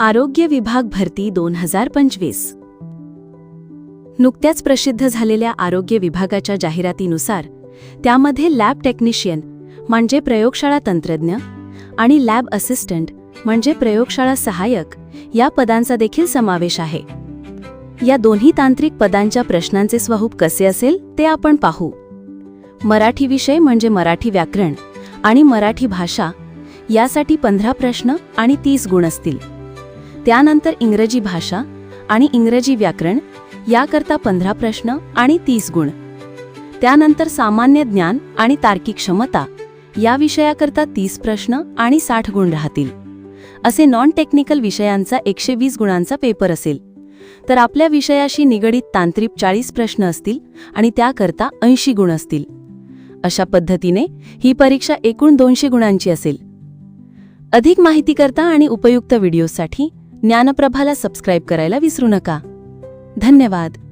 आरोग्य विभाग भरती दोन हजार पंचवीस. नुकत्याच प्रसिद्ध झालेल्या आरोग्य विभागाच्या जाहिरातीनुसार त्यामध्ये लॅब टेक्निशियन म्हणजे प्रयोगशाळा तंत्रज्ञ आणि लॅब असिस्टंट म्हणजे प्रयोगशाळा सहाय्यक या पदांचा देखील समावेश आहे. या दोन्ही तांत्रिक पदांच्या प्रश्नांचे स्वरूप कसे असेल ते आपण पाहू. मराठी विषय म्हणजे मराठी व्याकरण आणि मराठी भाषा यासाठी पंधरा प्रश्न आणि तीस गुण असतील. त्यानंतर इंग्रजी भाषा आणि इंग्रजी व्याकरण याकरता पंधरा प्रश्न आणि तीस गुण. त्यानंतर सामान्य ज्ञान आणि तार्किक क्षमता या विषयाकरता तीस प्रश्न आणि साठ गुण राहतील. असे नॉन टेक्निकल विषयांचा एकशे वीस गुणांचा पेपर असेल. तर आपल्या विषयाशी निगडीत तांत्रिक चाळीस प्रश्न असतील आणि त्याकरता ऐंशी गुण असतील. अशा पद्धतीने ही परीक्षा एकूण दोनशे गुणांची असेल. अधिक माहितीकरता आणि उपयुक्त व्हिडिओसाठी ज्ञानप्रभाला सबस्क्राईब करायला विसरू नका. धन्यवाद.